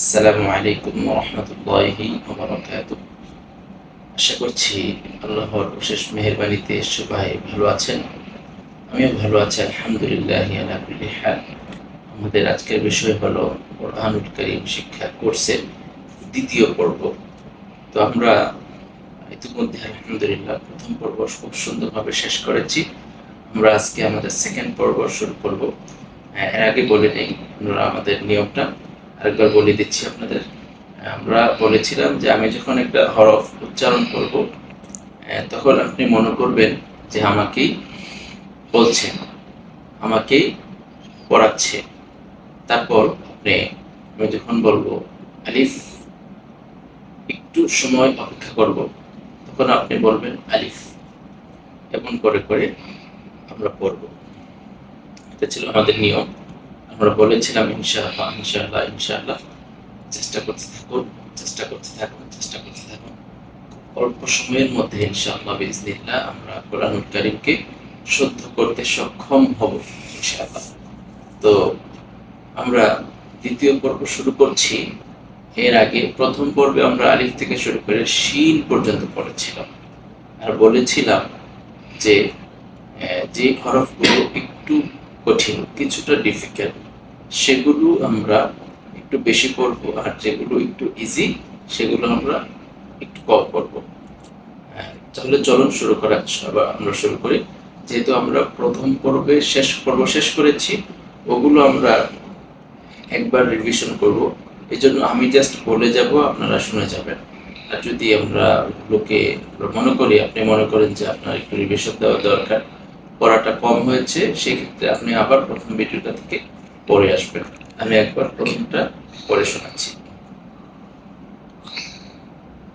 আসসালামু আলাইকুম রহমতুল্লাহি আশা করছি আল্লাহর বিশেষ মেহরবানিতে সবাই ভালো আছেন। আমিও ভালো আছি, আলহামদুলিল্লাহ আলা কুল্লি হাল। আমাদের আজকের বিষয় হলো কোরআনুল করিম শিক্ষা কোর্সের দ্বিতীয় পর্ব। তো আমরা ইতিমধ্যে, আলহামদুলিল্লাহ, প্রথম পর্ব খুব সুন্দরভাবে শেষ করেছি। আমরা আজকে আমাদের সেকেন্ড পর্ব শুরু করব। এর আগে বলে নেই আমরা আমাদের নিয়মটা আরেকবার বলে দিচ্ছি আপনাদের। আমরা বলেছিলাম যে আমি যখন একটা হরফ উচ্চারণ করব তখন আপনি মনে করবেন যে আমাকেই বলছেন, আমাকেই পড়াচ্ছে। তারপর আপনি, আমি যখন বলব আলিফ, একটু সময় অপেক্ষা করব, তখন আপনি বলবেন আলিফ। এমন করে করে আমরা পড়ব। এটা ছিল আমাদের নিয়ম। আমরা বলেছিলাম, ইনশাআল্লাহ ইনশাআল্লাহ ইনশাআল্লাহ। চেষ্টা করতে থাকুন, চেষ্টা করতে থাকুন, চেষ্টা করতে থাকুন। অল্প সময়ের মধ্যে, ইনশাআল্লাহ বিজনিল্লাহ আমরা কোরআনুল কারিমকে শুদ্ধ করতে সক্ষম হব, ইনশাআল্লাহ। তো আমরা দ্বিতীয় পর্ব শুরু করছি। এর আগে প্রথম পর্বে আমরা আলিফ থেকে শুরু করে শিন পর্যন্ত পড়েছিলাম। আর বলেছিলাম যে যে হরফগুলো একটু কঠিন, কিছুটা ডিফিকাল্ট সেগুলো আমরা একটু বেশি পড়ব আর যেগুলো একটু ইজি সেগুলো আমরা একটু কম পড়ব হ্যাঁ, তাহলে চলন শুরু করা আমরা শুরু করি। যেহেতু আমরা প্রথম পর্বে শেষ পর্ব শেষ করেছি ওগুলো আমরা একবার রিভিশন করব। এই জন্য আমি জাস্ট বলে যাব আপনারা শুনে যাবেন। আর যদি আমরা লোকে মনে করি আপনি মনে করেন যে আপনার একটু রিভিশন দেওয়া দরকার পড়াটা কম হয়েছে সেক্ষেত্রে আপনি আবার প্রথম ভিডিওটা থেকে পড়ে আসবে আমি একবার প্রথমটা পড়ে শোনাচ্ছি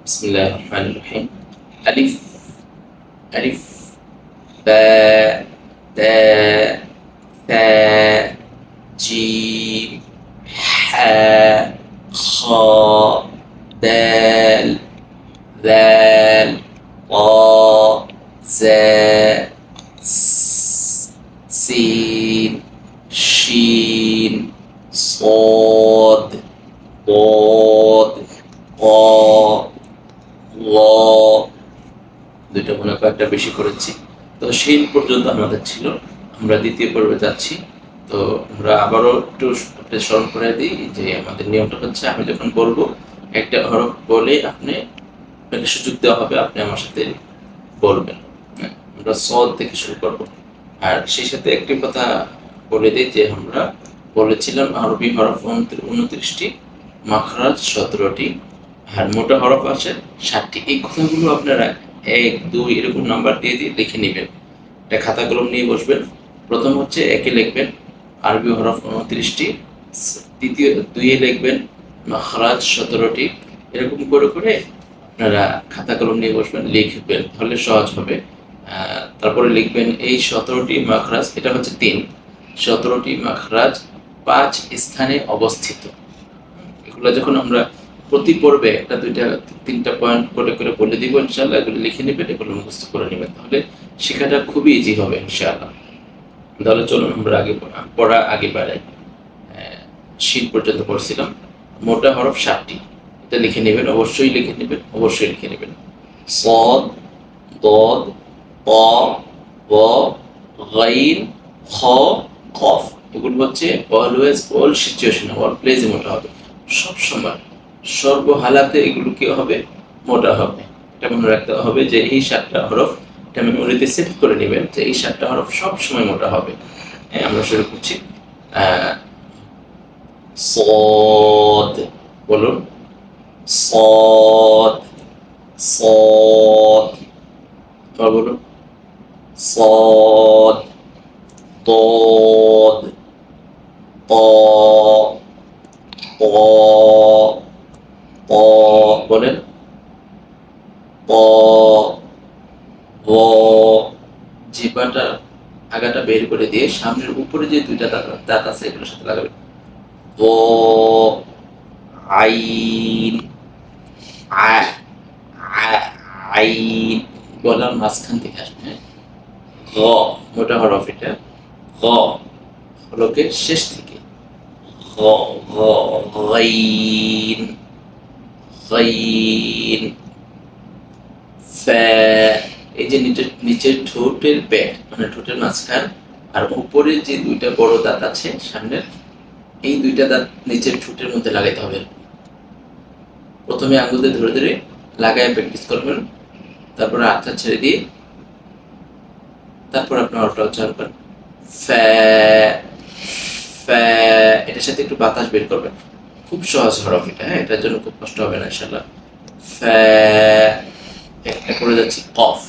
বিসমিল্লাহ আলিফ আলিফ বা তা তা জিম ল মনে কয়েকটা বেশি করেছি। তো সেই পর্যন্ত আমাদের ছিল। আমরা দ্বিতীয় পর্বে যাচ্ছি। তো আমরা আবারও একটু স্মরণ করে দিই যে আমাদের নিয়মটা হচ্ছে, আমি যখন বলব, একটা হরফ বলে আপনি আপনাকে সুযোগ দেওয়া হবে, আপনি আমার সাথে বলবেন। আমরা সদ থেকে শুরু করব। আর সেই সাথে একটি কথা বলে দিই যে আমরা বলেছিলাম আরবি হরফ উনত্রিশটি, মাখরাজ সতেরোটি আর মোটা হরফ আছে ষাটটি এই কথাগুলো আপনারা এক, দুই, এরকম নাম্বার দিয়ে দিয়ে লিখে নেবেন। এটা খাতা কলম নিয়ে বসবেন। প্রথম হচ্ছে একে লিখবেন। আরবি হরফ উনত্রিশটি। দ্বিতীয় দুইয়ে লিখবেন। মাখরাজ সতেরোটি। এরকম করে করে আপনারা খাতা কলম নিয়ে বসবেন, লিখবেন। তাহলে সহজ হবে। তারপরে লিখবেন এই সতেরোটি মাখরাজ, এটা হচ্ছে তিন। সতেরোটি মাখরাজ পাঁচ স্থানে অবস্থিত। এগুলো যখন আমরা প্রতি পর্বে একটা, দুইটা, তিনটা পয়েন্ট করে করে বলে দিব ইনশাল্লাহ এগুলো লিখে নেবেন, এগুলো মুখস্থ করে নেবেন। তাহলে শেখাটা খুবই ইজি হবে ইনশাআল্লাহ। তাহলে চলুন আমরা আগে পড়া- আগে বাড়াই। শীত পর্যন্ত পড়ছিলাম। মোটা হরফ ষাটটি এটা লিখে নেবেন, অবশ্যই লিখে নেবেন, অবশ্যই লিখে নেবেন। সদ, দদ, প, ব, গাইন, খ, কফ। এগুলো হচ্ছে অলওয়েজ অল সিচুয়েশনে অল প্লেজে মোটা হবে। সব সময় সর্ব হালাতে এগুলো কি হবে মোটা হবে এটা মনে রাখতে হবে যে এই সাতটা হরফ এটা মেমোরিতে সেট করে নেবেন যে এই সাতটা হরফ সব সময় মোটা হবে হ্যাঁ, আমরা শুরু করছি আহ, صاد বলুন صاد صاد আবার বলুন صاد ضاد طاء طاء প, বলেন। প, ও, জিব্বাটা, আগাটা বের করে দিয়ে সামনের উপরে যে দুইটা দাঁত দাঁত আছে, এগুলোর সাথে লাগাবেন। ও আইন গলার মাঝখান থেকে আসবে হ্যাঁ? হ মোটা হরফ এটা। গ হলকের শেষ থেকে। গ গ, গাইন। গাইন ফ্যা এই যে নিচের নিচের ঠোঁটের ব্যাট মানে ঠোঁটের মাঝখান, আর উপরে যে দুইটা বড় দাঁত আছে, সামনের, এই দুইটা দাঁত নিচের ঠোঁটের মধ্যে লাগাতে হবে। প্রথমে আঙুলতে ধরে ধরে লাগায় প্র্যাকটিস করবেন, তারপরে আত্মা ছেড়ে দিয়ে, তারপর আপনার ওটা উচ্চারণ করেন ফ্যা ফ্যা এটার সাথে একটু বাতাস বের করবেন। খুব সহজ হরফ এটা হ্যাঁ এটার জন্য খুব কষ্ট হবে না ইনশাল্লাহ একটা করে যাচ্ছি, কফ।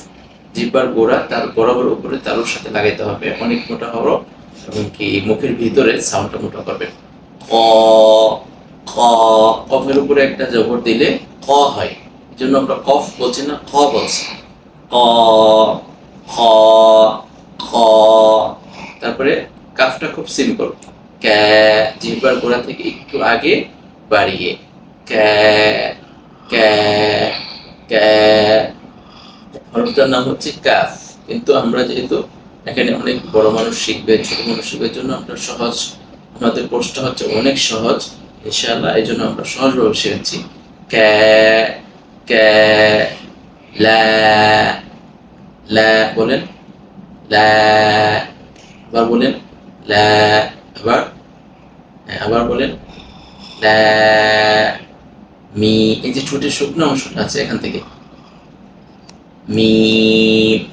জিব্বার গোড়া, তার বরাবর উপরে তালুর সাথে লাগাইতে হবে। অনেক মোটা হরফ এবং কি মুখের ভিতরে সাউন্ডটা মোটা করবেন ক ক কফের উপরে একটা জবর দিলে ক হয়। এই জন্য আমরা কফ বলছি না, খ বলছি। ক, খ খ। তারপরে কাফটা খুব সিম্পল ক্যা জিহ্বার গোড়া থেকে একটু আগে বাড়িয়ে। হরফটার নাম হচ্ছে কাফ। কিন্তু আমরা যেহেতু এখানে অনেক বড় মানুষ শিখবে ছোট মানুষ শিখবে জন্য আমরা সহজ আমাদের কোর্সটা হচ্ছে অনেক সহজ। ইনশাআল্লাহ এই জন্য আমরা সহজভাবে শিখেছি। ক্যা ক্যা লা বলেন। লা আবার বলেন। লা আবার হ্যাঁ, আবার বলেন। লা মি, এই যে ঠোঁটের শুকনো অংশটা আছে এখান থেকে। মি,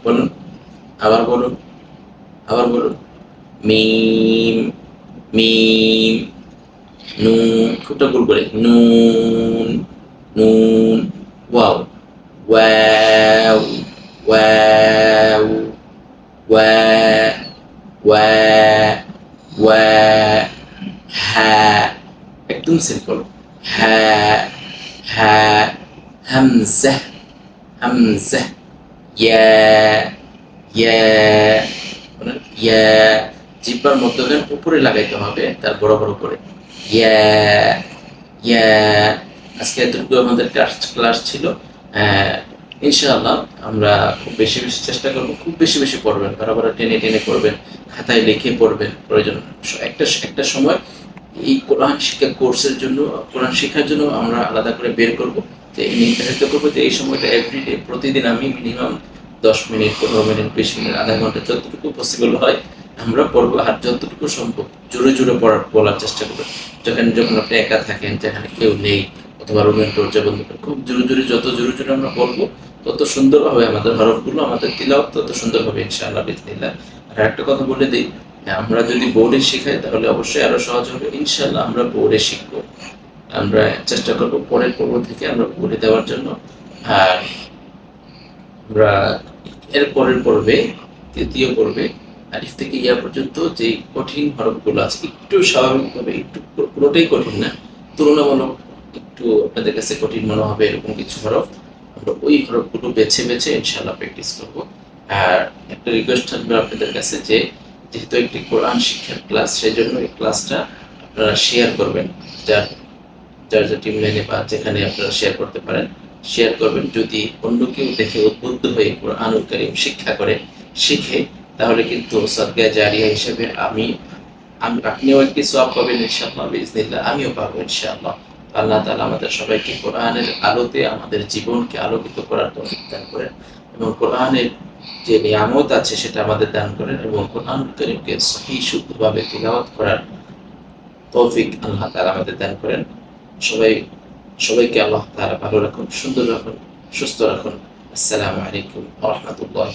বলুন, আবার বলুন আবার বলুন। মিম মিম নুন খুবটা গোল করে। নুন নুন ওয়াও ওয়াও ওয়াও ওয়া ওয়া ওয়া হ্যাঁ একদম সিম্পল হ্যাঁ হ্যাঁ ইয়া ইয়া ইয়া, জিব্বার মধ্যখান উপরে লাগাইতে হবে, তার বরাবর উপরে ইয়া ইয়া, আজকে এতটুকু আমাদের ক্লাস ক্লাস ছিল। ইনশাআল্লাহ আমরা খুব বেশি বেশি চেষ্টা করব, খুব বেশি বেশি পড়বেন, বরাবর টেনে টেনে পড়বেন, খাতায় লিখে পড়বেন, প্রয়োজন। একটা একটা সময় এই কোরআন শিক্ষা কোর্সের জন্য, কোরআন শেখার জন্য আমরা আলাদা করে বের করব। যে নির্ধারিত করব যে এই সময়টা এভরিডে প্রতিদিন আমি মিনিমাম দশ মিনিট, পনেরো মিনিট, বিশ মিনিট, আধা ঘণ্টা যতটুকু পসিবল হয়, আমরা পড়ব আর যতটুকু সম্ভব জোরে জোরে পড়ার বলার চেষ্টা করব। যখন যখন আপনি একা থাকেন, যেখানে কেউ নেই, অথবা রুমের দরজা বন্ধ করে খুব জোরে জোরে, যত জোরে জোরে আমরা বলব, তত সুন্দর হবে আমাদের হরফগুলো, আমাদের তিলাও তত সুন্দর হবে ইনশাআল্লাহ, বিসমিল্লাহ। আর একটা কথা বলে দিই আমরা যদি বোর্ডে শেখাই, তাহলে অবশ্যই আরও সহজ হবে। ইনশাআল্লাহ আমরা বোর্ডে শিখব। আমরা চেষ্টা করব পরের পর্ব থেকে আমরা বোর্ডে দেওয়ার জন্য। আর আমরা এর পরের পর্বে, তৃতীয় পর্বে আলিফ থেকে ইয়া পর্যন্ত যে কঠিন হরফগুলো আছে, একটু স্বাভাবিকভাবে একটু পুরোটাই কঠিন না, তুলনামূলক একটু আপনাদের কাছে কঠিন মনে হবে এরকম কিছু হরফ। আমরা ওই হরফগুলো বেছে বেছে ইনশাল্লাহ প্র্যাকটিস করব। আর একটা রিকোয়েস্ট থাকবে আপনাদের কাছে যে যেহেতু একটি কোরআন শিক্ষার ক্লাস সেই জন্য এই ক্লাসটা আপনারা শেয়ার করবেন। যার যার যার টিম লাইনে বা যেখানে আপনারা শেয়ার করতে পারেন শেয়ার করবেন। যদি অন্য কেউ দেখে উদ্বুদ্ধ হয়ে কোরআনুল কারীম শিক্ষা করে, শিখে, তাহলে কিন্তু সদগা জারিয়া হিসেবে আমি আমি, আপনিও একটি সব পাবেন ইনশাআল্লাহ বিজনিল্লাহ আমিও পাবো ইনশাআল্লাহ। আল্লাহ তালা আমাদের সবাইকে কোরআনের আলোতে, আমাদের জীবনকে আলোকিত করার তৌফিক দান করেন। এবং কোরআনের যে নিয়ামত আছে সেটা আমাদের দান করেন এবং কোরআন করিমকে সহি, শুদ্ধভাবে তিলাওয়াত করার তৌফিক আল্লাহ তালা আমাদের দান করেন। সবাই, সবাইকে আল্লাহ তালা ভালো রাখুন, সুন্দর রাখুন, সুস্থ রাখুন। আসসালামু আলাইকুম রহমতুল্লাহ